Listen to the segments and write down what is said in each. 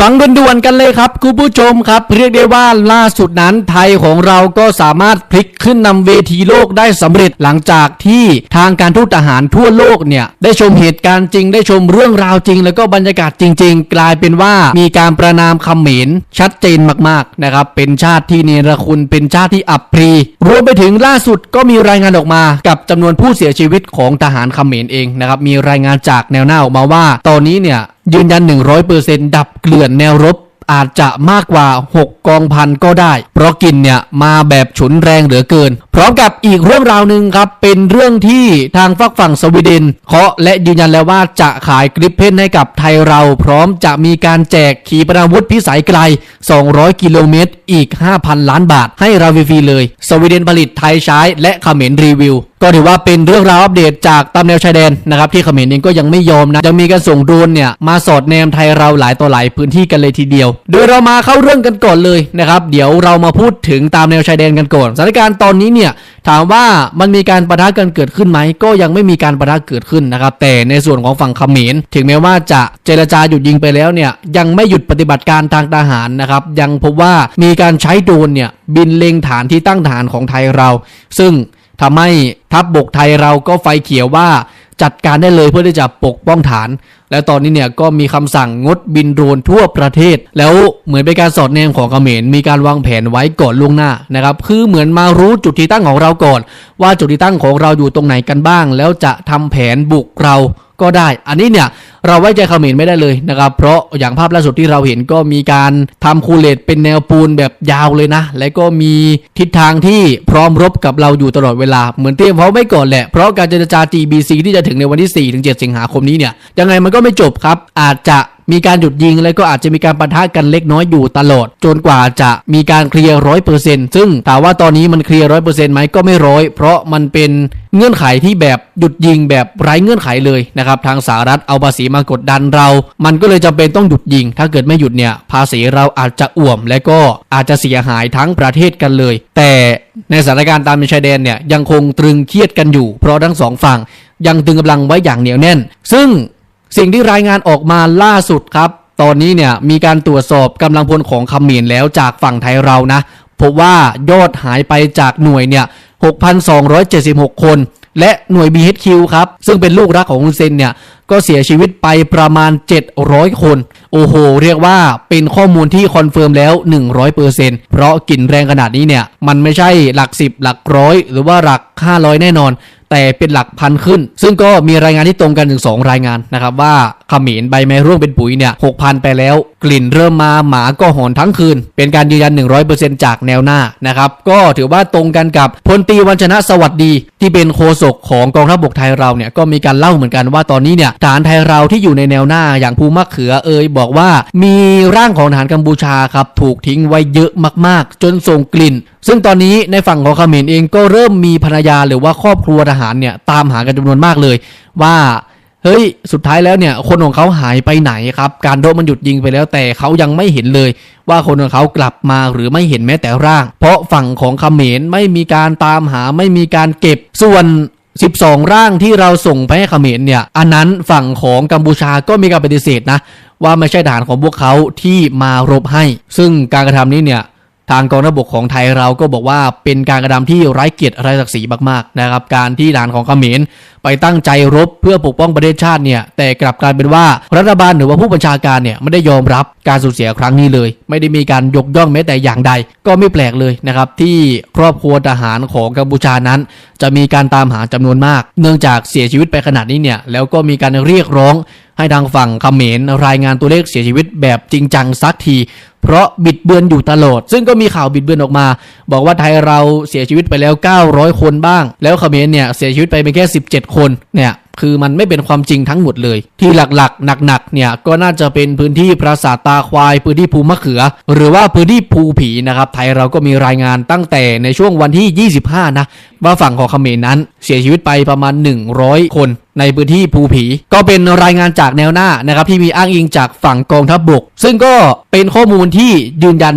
ฟังด่วนๆกันเลยครับคุณผู้ชมครับ เรียกได้ว่าล่าสุดนั้นไทยของเราก็สามารถพลิกขึ้นนำเวทีโลกได้สำเร็จหลังจากที่ทางการทูตทหารทั่วโลกเนี่ยได้ชมเหตุการณ์จริง ได้ชมเรื่องราวจริง แล้วก็บรรยากาศจริง ๆ กลายเป็นว่ามีการประนามคำเหมนชัดเจนมากๆนะครับเป็นชาติที่เนรคุณเป็นชาติที่อับปรีรวมไปถึงล่าสุดก็มีรายงานออกมา กับจำนวนผู้เสียชีวิตของทหารเขมรเองนะครับมีรายงานจากแนวหน้าออกมาว่า ตอนนี้เนี่ย ยืนยัน 100%ดับเกลื่อนแนวรบ อาจจะมากกว่า 6 กองพันก็ได้ เพราะกลินเนี่ยมาแบบฉุนแรงเหลือเกิน พร้อมกับอีกเรื่องราวหนึ่งครับ เป็นเรื่องที่ทางฝักฝั่งสวีเดนเคาะและยืนยันแล้วว่าจะขายกริปเพนให้กับไทยเรา พร้อมจะมีการแจกขีปนาวุธพิสัยไกล 200 กิโลเมตร อีก 5,000 ล้านบาท ให้เราฟรีเลย สวีเดนผลิตไทยใช้และเขมรรีวิวก็ถือว่าเป็นเรื่องราวอัปเดตจากตามแนวชายแดนนะครับที่เขมรเองก็ยังไม่ยอมนะยังมีการส่งโดรนเนี่ยมาสอดแนมไทยเราหลายต่อหลายพื้นที่กันเลยทีเดียวโดยเรามาเข้าเรื่องกันก่อนเลยนะครับ เดี๋ยวเรามาพูดถึงตามแนวชายแดนกันก่อนสถานการณ์ตอนนี้เนี่ยถามว่ามันมีการประทะกันเกิดขึ้นไหมก็ยังไม่มีการประทะเกิดขึ้นนะครับ แต่ในส่วนของฝั่งเขมรถึงแม้ว่าจะเจรจาหยุดยิงไปแล้วเนี่ยยังไม่หยุดปฏิบัติการทางทหารนะครับ ยังพบว่ามีการใช้โดรนเนี่ยบินเล็งฐานที่ตั้งฐานของไทยเรา ซึ่งทำให้ทัพบบกไทยเราก็ไฟเขียวว่าจัดการได้เลยเพื่อที่จะปกป้องฐาน และตอนนี้เนี่ยก็มีคำสั่งงดบินโดรนทั่วประเทศ แล้วเหมือนเป็นการสอดแนมของเขมรมีการวางแผนไว้ก่อนล่วงหน้านะครับคือเหมือนมารู้จุดที่ตั้งของเราก่อน ว่าจุดที่ตั้งของเราอยู่ตรงไหนกันบ้าง แล้วจะทำแผนบุกเราก็ได้ อันนี้เนี่ยเราไว้ใจเขมรไม่ได้เลยนะครับ เพราะอย่างภาพล่าสุดที่เราเห็นก็มีการทำคูเลตเป็นแนวปูนแบบยาวเลยนะ และก็มีทิศทางที่พร้อมรบกับเราอยู่ตลอดเวลา เหมือนเตรียมพร้อมไว้ก่อนแหละ เพราะการเจรจา GBC ที่จะถึงในวันที่4-7สิงหาคมนี้เนี่ยยังไงมันก็็ไม่จบครับ อาจจะมีการหยุดยิงแล้วก็อาจจะมีการปะทะกันเล็กน้อยอยู่ตลอด จนกว่าจะมีการเคลียร์ร้อยเปอร์เซ็นต์ซึ่งถามว่าตอนนี้มันเคลียร์ร้อยเปอร์เซ็นต์ไหมก็ไม่ร้อย เพราะมันเป็นเงื่อนไขที่แบบหยุดยิงแบบไร้เงื่อนไขเลยนะครับทางสหรัฐเอาภาษีมากดดันเรา มันก็เลยจำเป็นต้องหยุดยิง ถ้าเกิดไม่หยุดเนี่ยภาษีเราอาจจะอ่วม และก็อาจจะเสียหายทั้งประเทศกันเลย แต่ในสถานการณ์ตามชายแดนเนี่ยยังคงตรึงเครียดกันอยู่ เพราะทั้งสองฝั่งยังตึงกำลังไว้อย่างเหนียวแน่น ซึ่ง สิ่งที่รายงานออกมาล่าสุดครับ ตอนนี้เนี่ยมีการตรวจสอบกำลังพลของเขมรแล้วจากฝั่งไทยเรานะพบว่ายอดหายไปจากหน่วยเนี่ย 6,276 คน และหน่วย BHQ ครับ ซึ่งเป็นลูกรักของฮุนเซนเนี่ย ก็เสียชีวิตไปประมาณ 700 คน โอ้โห เรียกว่าเป็นข้อมูลที่คอนเฟิร์มแล้ว 100%เพราะกลิ่นแรงขนาดนี้เนี่ย มันไม่ใช่หลัก 10 หลักร้อย หรือว่าหลัก 500 แน่นอน แต่เป็นหลักพันขึ้น ซึ่งก็มีรายงานที่ตรงกันถึง 2 รายงานนะครับว่าเขมรใบไม้ร่วงเป็นปุ๋ยเนี่ยหกพันไปแล้ว ลิ่นเริ่มมาหมาก็หอนทั้งคืน เป็นการยืนยัน 100%จากแนวหน้านะครับก็ถือว่าตรงกันกับพลตีวัญชนะสวัสดี ที่เป็นโฆษกของกองทัพบกไทยเราเนี่ยก็มีการเล่าเหมือนกันว่าตอนนี้เนี่ยทหารไทยเราที่อยู่ในแนวหน้าอย่างภูมะเขือเอยบอกว่ามีร่างของทหารกัมพูชาครับถูกทิ้งไว้เยอะมากๆ จนส่งกลิ่น ซึ่งตอนนี้ในฝั่งของเขมรเองก็เริ่มมีภรรยาหรือว่าครอบครัวทหารเนี่ยตามหากันจำนวนมากเลย ว่า เฮ้ย สุดท้ายแล้วเนี่ย คนของเขาหายไปไหนครับ การโดมันหยุดยิงไปแล้วแต่เขายังไม่เห็นเลย ว่าคนของเขากลับมาหรือไม่เห็นแม้แต่ร่าง เพราะฝั่งของเขมรไม่มีการตามหาไม่มีการเก็บส่วน12 ร่างที่เราส่งไปให้เขมรเนี่ย อันนั้นฝั่งของกัมพูชาก็มีการปฏิเสธนะ ว่าไม่ใช่ทหารของพวกเขาที่มารบให้ ซึ่งการกระทำนี้เนี่ยทางกองทัพบกของไทยเราก็บอกว่าเป็นการกระทำที่ไร้เกียรติไร้ศักดิ์ศรีมากๆนะครับ การที่ทหารของเขมร ไปตั้งใจรบเพื่อปกป้องประเทศชาติเนี่ยแต่กลับกลายเป็นว่ารัฐบาลหรือว่าผู้บัญชาการเนี่ยไม่ได้ยอมรับการสูญเสียครั้งนี้เลย ไม่ได้มีการยกย่องแม้แต่อย่างใด ก็ไม่แปลกเลยนะครับที่ครอบครัวทหารของกัมพูชานั้น จะมีการตามหาจำนวนมาก เนื่องจากเสียชีวิตไปขนาดนี้เนี่ยแล้วก็มีการเรียกร้องให้ทางฝั่งเขมรรายงานตัวเลขเสียชีวิตแบบจริงจังสักที เพราะบิดเบือนอยู่ตลอด ซึ่งก็มีข่าวบิดเบือนออกมา บอกว่าไทยเราเสียชีวิตไปแล้ว 900 คนบ้าง แล้วเขมรเนี่ยเสียชีวิตไปเพียงแค่ 17คนเนี่ยคือมันไม่เป็นความจริงทั้งหมดเลย ที่หลักๆ หนักๆเนี่ยก็น่าจะเป็นพื้นที่ปราสาทตาควาย พื้นที่ภูมะเขือ หรือว่าพื้นที่ภูผีนะครับไทยเราก็มีรายงานตั้งแต่ในช่วงวันที่ 25 นะ ว่าฝั่งของเขมรนั้นเสียชีวิตไปประมาณ 100 คน ในพื้นที่ภูผี ก็เป็นรายงานจากแนวหน้านะครับที่มีอ้างอิงจากฝั่งกองทัพบบก ซึ่งก็เป็นข้อมูลที่ยืนยัน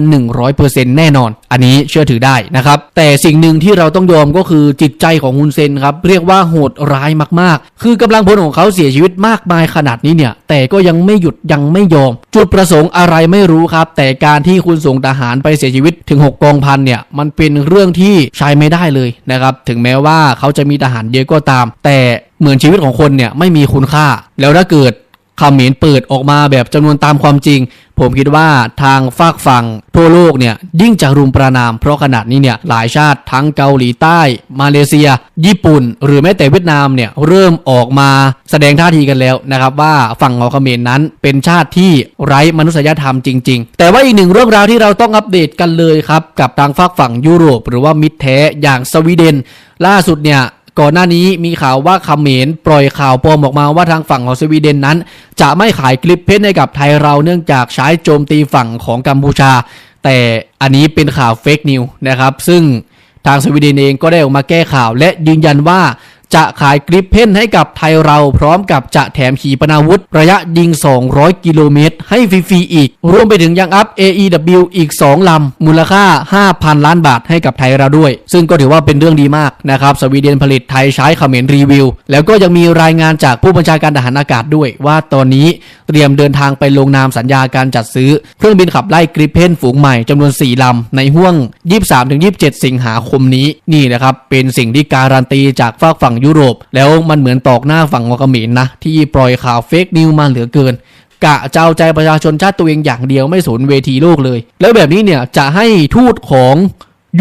100%แน่นอน อันนี้เชื่อถือได้นะครับ แต่สิ่งหนึ่งที่เราต้องยอมก็คือจิตใจของฮุนเซนครับ เรียกว่าโหดร้ายมากๆ คือกำลังพลของเขาเสียชีวิตมากมายขนาดนี้เนี่ย แต่ก็ยังไม่หยุดยังไม่ยอม จุดประสงค์อะไรไม่รู้ครับ แต่การที่คุณส่งทหารไปเสียชีวิตถึง 6 กองพันเนี่ย มันเป็นเรื่องที่ใช้ไม่ได้เลยนะครับ ถึงแม้ว่าเขาจะมีทหารเยอะก็ตาม แต่ เหมือนชีวิตของคนเนี่ยไม่มีคุณค่า แล้วถ้าเกิดคำเหมนเปิดออกมาแบบจำนวนตามความจริง ผมคิดว่าทางฝากฝั่งทั่วโลกเนี่ยยิ่งจะรุมประนาม เพราะขนาดนี้เนี่ยหลายชาติทั้งเกาหลีใต้ มาเลเซีย ญี่ปุ่น หรือแม้แต่เวียดนามเนี่ยเริ่มออกมาแสดงท่าทีกันแล้วนะครับว่าฝั่งของเขมรนั้นเป็นชาติที่ไร้มนุษยธรรมจริง ๆ แต่ว่าอีกหนึ่งเรื่องราวที่เราต้องอัปเดตกันเลยครับกับทางฝากฝั่งยุโรป หรือว่ามิตรแท้อย่างสวีเดน ล่าสุดเนี่ย ก่อนหน้านี้มีข่าวว่าคเขมรปล่อยข่าวปลอมออกมาว่าทางฝั่งของสวีเดนนั้น จะไม่ขายคลิปเพชรให้กับไทยเราเนื่องจากใช้โจมตีฝั่งของกัมพูชา แต่อันนี้เป็นข่าวเฟกนิวนะครับซึ่งทางสวีเดนเองก็ได้ออกมาแก้ข่าว และยืนยันว่า จะขายกริปเพนให้กับไทยเราพร้อมกับจะแถมขีปนาวุธ ระยะยิง 200 กิโลเมตร ให้ฟรีๆอีก รวมไปถึงยังอัพ AEW อีก 2 ลำ มูลค่า 5,000 ล้านบาทให้กับไทยเราด้วย ซึ่งก็ถือว่าเป็นเรื่องดีมากนะครับ สวีเดนผลิตไทยใช้เขมรรีวิว แล้วก็ยังมีรายงานจากผู้บัญชาการทหารอากาศด้วย ว่าตอนนี้เตรียมเดินทางไปลงนามสัญญาการจัดซื้อเครื่องบินขับไล่กริปเพนฝูงใหม่จำนวน 4 ลำ ในห่วง 23-27 สิงหาคมนี้นี่นะครับเป็นสิ่งที่การันตีจากฝากฝั่งยุโรป แล้วมันเหมือนตอกหน้าฝั่งของเขมรนะ ที่ปล่อยข่าวเฟกนิวมาเหลือเกิน กะเจ้าใจประชาชนชาติตัวเองอย่างเดียวไม่สนเวทีโลกเลย แล้วแบบนี้เนี่ยจะให้ทูตของ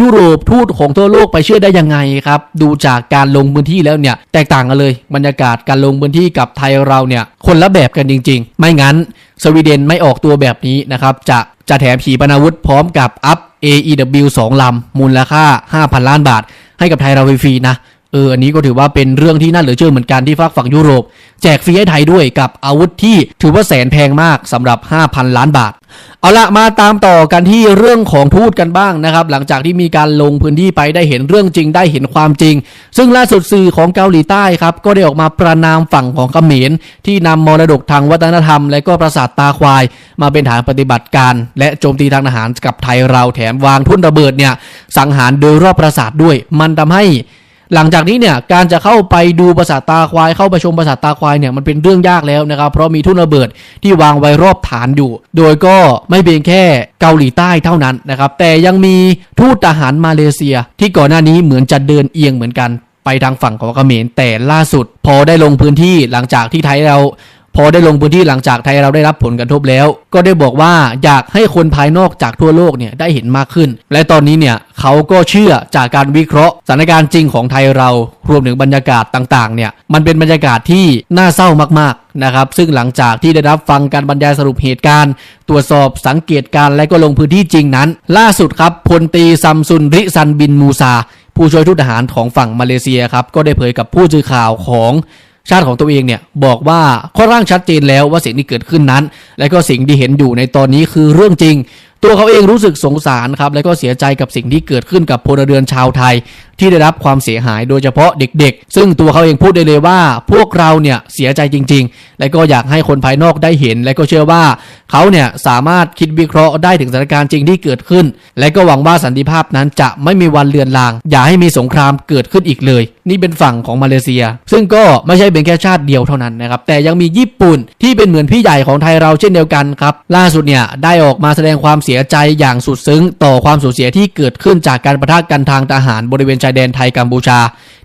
ยุโรปทูตของทั่วโลกไปเชื่อได้ยังไงครับ ดูจากการลงพื้นที่แล้วเนี่ย แตกต่างกันเลย บรรยากาศการลงพื้นที่กับไทยเราเนี่ย คนละแบบกันจริง ๆ ไม่งั้น สวีเดนไม่ออกตัวแบบนี้นะครับ จะจะแถมขีปนาวุธพร้อมกับอัพ AEW 2 ลำ มูลค่า 5,000 ล้านบาท ให้กับไทยเราฟรีๆนะ เอออันนี้ก็ถือว่าเป็นเรื่องที่น่าเหลือเชื่อเหมือนกันที่ฝากฝั่งยุโรป แจกฟรีให้ไทยด้วยกับอาวุธที่ถือว่าแสนแพงมากสำหรับ 5,000 ล้านบาท เอาละมาตามต่อกันที่เรื่องของทูตกันบ้างนะครับ หลังจากที่มีการลงพื้นที่ไปได้เห็นเรื่องจริงได้เห็นความจริง ซึ่งล่าสุดสื่อของเกาหลีใต้ครับก็ได้ออกมาประนามฝั่งของเขมรที่นำมรดกทางวัฒนธรรม และก็ปราสาทตาควาย มาเป็นฐานปฏิบัติการ และโจมตีทางทหารกับไทยเราแถมวางทุ่นระเบิดเนี่ยสังหารโดยรอบปราสาทด้วย มันทำให้ หลังจากนี้เนี่ยการจะเข้าไปดูปราสาทตาควายเข้าไปชมปราสาทตาควายเนี่ยมันเป็นเรื่องยากแล้วนะครับเพราะมีทุ่นระเบิดที่วางไว้รอบฐานอยู่ โดยก็ไม่เพียงแค่เกาหลีใต้เท่านั้นนะครับแต่ยังมีทูตทหารมาเลเซีย ที่ก่อนหน้านี้เหมือนจะเดินเอียงเหมือนกันไปทางฝั่งของเขมรแต่ล่าสุด พอได้ลงพื้นที่หลังจากที่ไทยเรา พอได้ลงพื้นที่หลังจากไทยเราได้รับผลกระทบแล้ว ก็ได้บอกว่าอยากให้คนภายนอกจากทั่วโลกเนี่ยได้เห็นมากขึ้น และตอนนี้เนี่ยเขาก็เชื่อจากการวิเคราะห์สถานการณ์จริงของไทยเรารวมถึงบรรยากาศต่างๆเนี่ยมันเป็นบรรยากาศที่น่าเศร้ามากๆนะครับซึ่งหลังจากที่ได้รับฟังการบรรยายสรุปเหตุการณ์ ตรวจสอบสังเกตการและก็ลงพื้นที่จริงนั้น ล่าสุดครับพลตีซัมซุนริซันบินมูซาผู้ช่วยทูตทหารของฝั่งมาเลเซียครับก็ได้เผยกับผู้สื่อข่าวของ ชาติของตัวเองเนี่ยบอกว่าค่อนข้างชัดเจนแล้วว่าสิ่งที่เกิดขึ้นนั้น และก็สิ่งที่เห็นอยู่ในตอนนี้คือเรื่องจริง ตัวเขาเองรู้สึกสงสารครับและก็เสียใจกับสิ่งที่เกิดขึ้นกับพลเรือนชาวไทย ที่ได้รับความเสียหายโดยเฉพาะเด็กๆ ซึ่งตัวเขาเองพูดได้เลยว่า พวกเราเนี่ยเสียใจจริง ๆ และก็อยากให้คนภายนอกได้เห็น และก็เชื่อว่าเขาเนี่ยสามารถคิดวิเคราะห์ได้ถึงสถานการณ์จริงที่เกิดขึ้น และก็หวังว่าสันติภาพนั้นจะไม่มีวันเลือนลาง อย่าให้มีสงครามเกิดขึ้นอีกเลย นี่เป็นฝั่งของมาเลเซีย ซึ่งก็ไม่ใช่เป็นแค่ชาติเดียวเท่านั้นนะครับแต่ยังมีญี่ปุ่นที่เป็นเหมือนพี่ใหญ่ของไทยเราเช่นเดียวกันครับล่าสุดเนี่ยได้ออกมาแสดงความเสียใจอย่างสุดซึ้ง ต่อความสูญเสียที่เกิดขึ้นจากการประทะกันทางทหารบริเวณชายแดนไทยกัมพูชา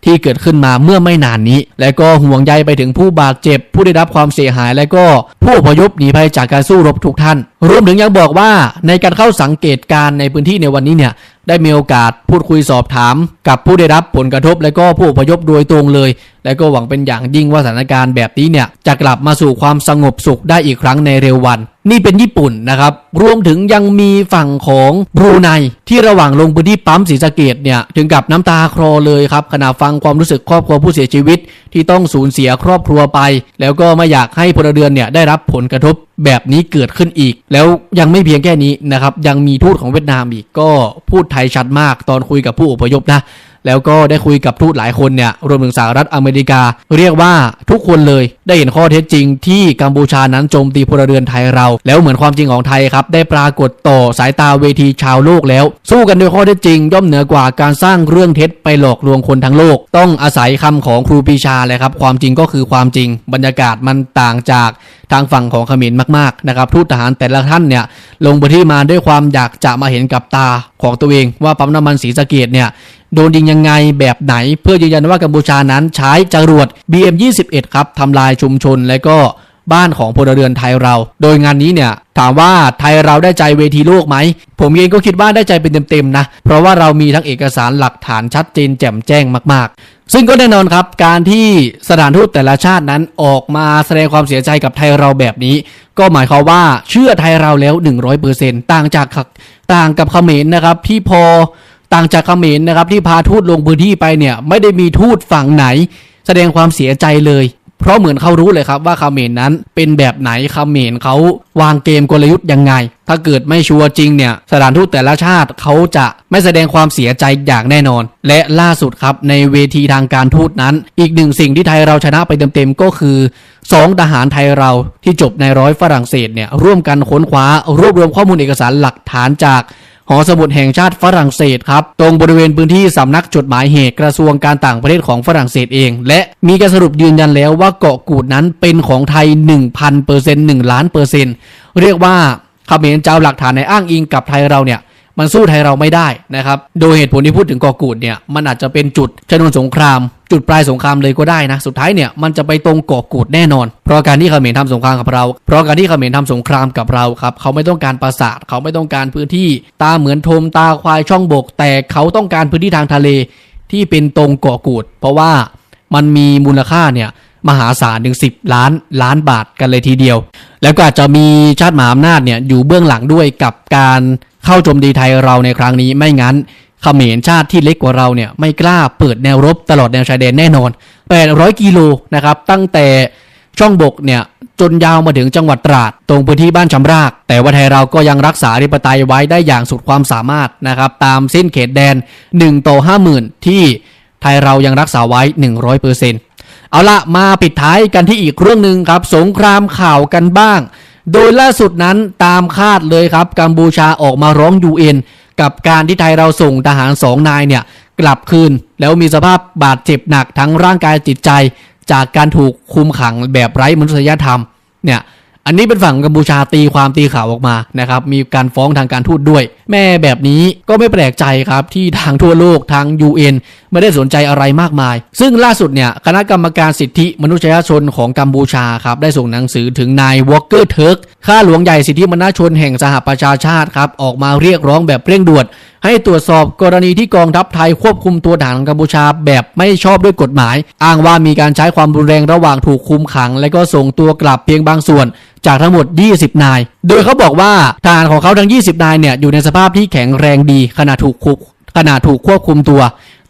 ที่เกิดขึ้นมาเมื่อไม่นานนี้ และก็ห่วงใยไปถึงผู้บาดเจ็บ ผู้ได้รับความเสียหาย และก็ผู้อพยพหนีภัยจากการสู้รบทุกท่าน รวมถึงยังบอกว่าในการเข้าสังเกตการณ์ในพื้นที่ในวันนี้เนี่ยได้มีโอกาสพูดคุยสอบถาม กับผู้ได้รับผลกระทบ และก็ผู้อพยพโดยตรงเลย และก็หวังเป็นอย่างยิ่งว่าสถานการณ์แบบนี้เนี่ยจะกลับมาสู่ความสงบสุขได้อีกครั้งในเร็ววัน นี่เป็นญี่ปุ่นนะครับรวมถึงยังมีฝั่งของบรูไนที่ระหว่างลงพื้นที่ปั๊มศรีสะเกดเนี่ยถึงกับน้ำตาคลอเลยครับขณะฟังความรู้สึกครอบครัวผู้เสียชีวิต ที่ต้องสูญเสียครอบครัวไป แล้วก็ไม่อยากให้พลเรือนเนี่ยได้รับผลกระทบแบบนี้เกิดขึ้นอีก แล้วยังไม่เพียงแค่นี้นะครับยังมีทูตของเวียดนามอีกก็พูดไทยชัดมากตอนคุยกับผู้อพยพนะ แล้วก็ได้คุยกับทูตหลายคนเนี่ยรวมถึงสหรัฐอเมริกา เรียกว่าทุกคนเลยได้เห็นข้อเท็จจริงที่กัมพูชานั้นโจมตีพลเรือนไทยเรา แล้วเหมือนความจริงของไทยครับได้ปรากฏต่อสายตาเวทีชาวโลกแล้ว สู้กันด้วยข้อเท็จจริง ย่อมเหนือกว่าการสร้างเรื่องเท็จไปหลอกลวงคนทั้งโลก ต้องอาศัยคำของครูปีชาเลยครับความจริงก็คือความจริง บรรยากาศมันต่างจากทางฝั่งของเขมรมากๆนะครับทูตทหารแต่ละท่านเนี่ยลงพื้นที่มาด้วยความอยากจะมาเห็นกับตาของตัวเองว่าปั๊มน้ำมันศรีสะเกดเนี่ย โดนยิงยังไงแบบไหน เพื่อยืนยันว่ากัมพูชานั้นใช้จรวด BM21 ครับทำลายชุมชนและก็บ้านของพลเรือนไทยเรา โดยงานนี้เนี่ยถามว่าไทยเราได้ใจเวทีโลกไหม ผมเองก็คิดว่าได้ใจเป็นเต็มๆนะ เพราะว่าเรามีทั้งเอกสารหลักฐานชัดเจนแจ่มแจ้งมากๆ ซึ่งก็แน่นอนครับ การที่สถานทูตแต่ละชาตินั้นออกมาแสดงความเสียใจกับไทยเราแบบนี้ ก็หมายความว่าเชื่อไทยเราแล้ว 100%ต่างจากต่างกับเขมรนะครับที่พอ ต่างจากเขมรนะครับที่พาทูตลงพื้นที่ไปเนี่ยไม่ได้มีทูตฝั่งไหน แสดงความเสียใจเลย เพราะเหมือนเขารู้เลยครับว่าเขมรนั้นเป็นแบบไหนเขมรเขาวางเกมกลยุทธ์ยังไง ถ้าเกิดไม่ชัวร์จริงเนี่ยสถานทูตแต่ละชาติเขาจะไม่แสดงความเสียใจอย่างแน่นอน และล่าสุดครับในเวทีทางการทูตนั้น อีกหนึ่งสิ่งที่ไทยเราชนะไปเต็มๆก็คือสองทหารไทยเราที่จบในร้อยฝรั่งเศสเนี่ยร่วมกันค้นคว้ารวบรวมข้อมูลเอกสารหลักฐานจาก หอสมุดแห่งชาติฝรั่งเศสครับ ตรงบริเวณพื้นที่สำนักจดหมายเหตุกระทรวงการต่างประเทศของฝรั่งเศสเอง และมีการสรุปยืนยันแล้วว่าเกาะกูดนั้นเป็นของไทย 1,000เปอร์เซ็นต์1ล้านเปอร์เซ็นต์เรียกว่าเขมรเจ้าหลักฐานในอ้างอิงกับไทยเราเนี่ย มันสู้ไทยเราไม่ได้นะครับ โดยเหตุผลที่พูดถึงเกาะกูดเนี่ยมันอาจจะเป็นจุดชนวนสงคราม จุดปลายสงครามเลยก็ได้นะ สุดท้ายเนี่ยมันจะไปตรงเกาะกูดแน่นอน เพราะการที่เขมรทำสงครามกับเรา เพราะการที่เขมรทำสงครามกับเราครับเขาไม่ต้องการปราสาทเขาไม่ต้องการพื้นที่ ตาเหมือนทมตาควายช่องบก แต่เขาต้องการพื้นที่ทางทะเลที่เป็นตรงเกาะกูด เพราะว่ามันมีมูลค่าเนี่ยมหาศาลถึง 10 ล้านล้านบาทกันเลยทีเดียว แล้วก็อาจจะมีชาติมหาอำนาจเนี่ยอยู่เบื้องหลังด้วยกับการ เข้าโจมตีไทยเราในครั้งนี้ไม่งั้นเขมรชาติที่เล็กกว่าเราเนี่ยไม่กล้าเปิดแนวรบตลอดแนวชายแดนแน่นอน 800 กิโลนะครับตั้งแต่ช่องบกเนี่ยจนยาวมาถึงจังหวัดตราด ตรงพื้นที่บ้านชำราก แต่ว่าไทยเราก็ยังรักษาธิปไตยไว้ได้อย่างสุดความสามารถนะครับตามเส้นเขตแดน1ต่อ50,000 ที่ไทยเรายังรักษาไว้ 100%เอาละมาปิดท้ายกันที่อีกเรื่องหนึ่งครับ สงครามข่าวกันบ้าง โดยล่าสุดนั้นตามคาดเลยครับกัมพูชาออกมาร้องยูเอ็นกับการที่ไทยเราส่งทหารสองนายเนี่ยกลับคืน แล้วมีสภาพบาดเจ็บหนักทั้งร่างกายจิตใจ จากการถูกคุมขังแบบไร้มนุษยธรรมเนี่ย อันนี้เป็นฝั่งกัมพูชาตีความตีข่าวออกมานะครับมีการฟ้องทางการทูตด้วย แม่แบบนี้ก็ไม่แปลกใจครับที่ทางทั่วโลกทาง UN ไม่ได้สนใจอะไรมากมาย ซึ่งล่าสุดเนี่ยคณะกรรมการสิทธิมนุษยชนของกัมพูชาครับได้ส่งหนังสือถึงนายวอลเกอร์เทิร์กข้าหลวงใหญ่สิทธิมนุษยชนแห่งสหประชาชาติครับออกมาเรียกร้องแบบเร่งด่วน ให้ตรวจสอบกรณีที่กองทัพไทยควบคุมตัวทหารกัมพูชาแบบไม่ชอบด้วยกฎหมาย อ้างว่ามีการใช้ความรุนแรงระหว่างถูกคุมขัง และก็ส่งตัวกลับเพียงบางส่วนจากทั้งหมด 20 นาย โดยเขาบอกว่าทหารของเขาทั้ง 20 นายเนี่ยอยู่ในสภาพที่แข็งแรงดีขณะถูกคุกขณะถูกควบคุมตัว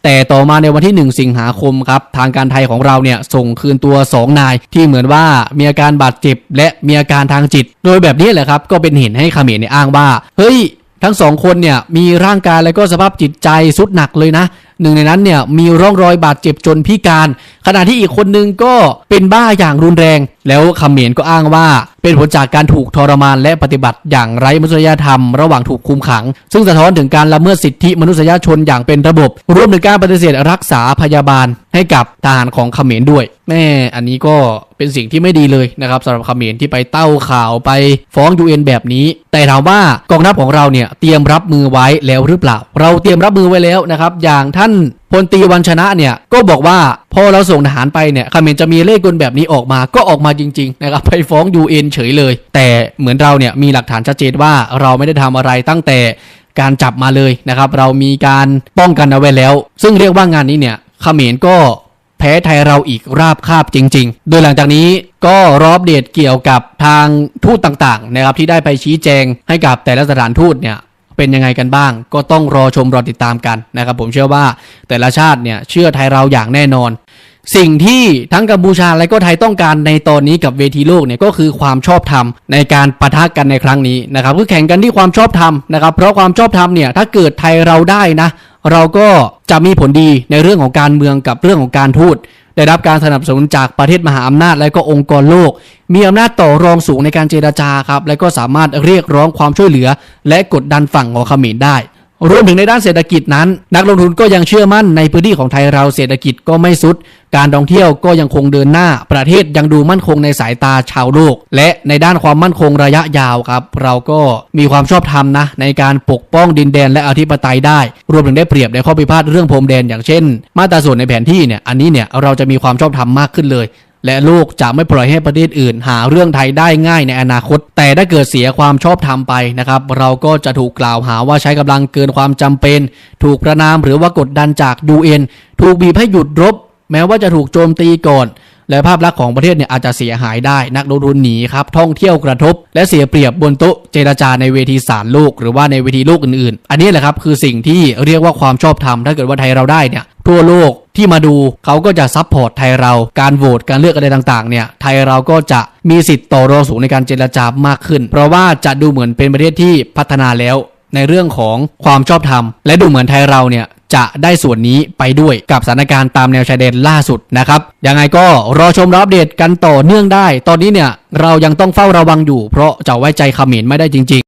แต่ต่อมาในวันที่ 1 สิงหาคมครับ ทางการไทยของเราเนี่ยส่งคืนตัว 2 นาย ที่เหมือนว่ามีอาการบาดเจ็บ และมีอาการทางจิต โดยแบบนี้แหละครับ ก็เป็นเหตุให้เขมรเนี่ยอ้างว่า เฮ้ย ทั้งสองคนเนี่ยมีร่างกายแล้วก็สภาพจิตใจสุดหนักเลยนะหนึ่งในนั้นเนี่ยมีร่องรอยบาดเจ็บจนพิการ ขณะที่อีกคนนึงก็เป็นบ้าอย่างรุนแรง แล้วเขมรก็อ้างว่าเป็นผลจากการถูกทรมานและปฏิบัติอย่างไร้มนุษยธรรมระหว่างถูกคุมขัง ซึ่งสะท้อนถึงการละเมิดสิทธิมนุษยชนอย่างเป็นระบบ รวมถึงการปฏิเสธรักษาพยาบาลให้กับทหารของเขมรด้วย แม่อันนี้ก็เป็นสิ่งที่ไม่ดีเลยนะครับสำหรับเขมรที่ไปเต้าข่าวไปฟ้อง UN แบบนี้ แต่ถามว่ากองทัพของเราเนี่ยเตรียมรับมือไว้แล้วหรือเปล่า เราเตรียมรับมือไว้แล้วนะครับอย่างท่านพลตีวันชนะเนี่ยก็บอกว่าพอเราส่งทหารไปเนี่ยเขมรจะมีเลขกลแบบนี้ออกมาก็ออกมาจริงๆนะครับไปฟ้อง UN เฉยเลย แต่เหมือนเราเนี่ยมีหลักฐานชัดเจนว่าเราไม่ได้ทำอะไรตั้งแต่การจับมาเลยนะครับ เรามีการป้องกันเอาไว้แล้ว ซึ่งเรียกว่างานนี้เนี่ยเขมรก็แพ้ไทยเราอีกราบคาบจริง ๆ โดยหลังจากนี้ก็รอบเดตเกี่ยวกับทางทูตต่างๆนะครับที่ได้ไปชี้แจงให้กับแต่ละสถานทูตเนี่ย เป็นยังไงกันบ้าง ก็ต้องรอชมรอติดตามกันนะครับผมเชื่อว่าแต่ละชาติเนี่ยเชื่อไทยเราอย่างแน่นอน สิ่งที่ทั้งกัมพูชาและก็ไทยต้องการในตอนนี้กับเวทีโลกเนี่ยก็คือความชอบธรรมในการปะทะกันในครั้งนี้นะครับคือแข่งกันที่ความชอบธรรมนะครับเพราะความชอบธรรมเนี่ยถ้าเกิดไทยเราได้นะ เราก็จะมีผลดีในเรื่องของการเมืองกับเรื่องของการทูต ได้รับการสนับสนุนจากประเทศมหาอำนาจและก็องค์กรโลก มีอำนาจต่อรองสูงในการเจราจาครับ และก็สามารถเรียกร้องความช่วยเหลือ และกดดันฝั่งของเขมรได้ รวมถึงในด้านเศรษฐกิจนั้น นักลงทุนก็ยังเชื่อมั่นในพื้นที่ของไทยเราเศรษฐกิจก็ไม่สุด การท่องเที่ยวก็ยังคงเดินหน้า ประเทศยังดูมั่นคงในสายตาชาวโลก และในด้านความมั่นคงระยะยาวครับ เราก็มีความชอบธรรมนะ ในการปกป้องดินแดนและอธิปไตยได้ รวมถึงได้เปรียบในข้อพิพาทเรื่องพรมแดนอย่างเช่น มาตราส่วนในแผนที่เนี่ยอันนี้เนี่ยเราจะมีความชอบธรรมมากขึ้นเลย และโลกจะไม่ปล่อยให้ประเทศอื่น หาเรื่องไทยได้ง่ายในอนาคต แต่ถ้าเกิดเสียความชอบธรรมไปนะครับ เราก็จะถูกกล่าวหาว่าใช้กำลังเกินความจำเป็น ถูกประนามหรือว่ากดดันจาก UN ถูกบีบให้หยุดรบ แม้ว่าจะถูกโจมตีก่อนและภาพลักษณ์ของประเทศเนี่ยอาจจะเสียหายได้ นักลงทุนหนีครับท่องเที่ยวกระทบ และเสียเปรียบบนโต๊ะเจรจาในเวทีศาลโลกหรือว่าในเวทีโลกอื่นๆ อันนี้แหละครับคือสิ่งที่เรียกว่าความชอบธรรมถ้าเกิดว่าไทยเราได้เนี่ย ทั่วโลกที่มาดูเขาก็จะซัพพอร์ตไทยเราการโหวตการเลือกอะไรต่างๆเนี่ยไทยเราก็จะมีสิทธิ์ต่อรองสูงในการเจรจามากขึ้น เพราะว่าจะดูเหมือนเป็นประเทศที่พัฒนาแล้วในเรื่องของความชอบธรรม และดูเหมือนไทยเราเนี่ยจะได้ส่วนนี้ไปด้วยกับสถานการณ์ตามแนวชายแดนล่าสุดนะครับ ยังไงก็รอชมรอัปเดตกันต่อเนื่องได้ ตอนนี้เนี่ยเรายังต้องเฝ้าระวังอยู่ เพราะจะไว้ใจขมรไม่ได้จริง ๆ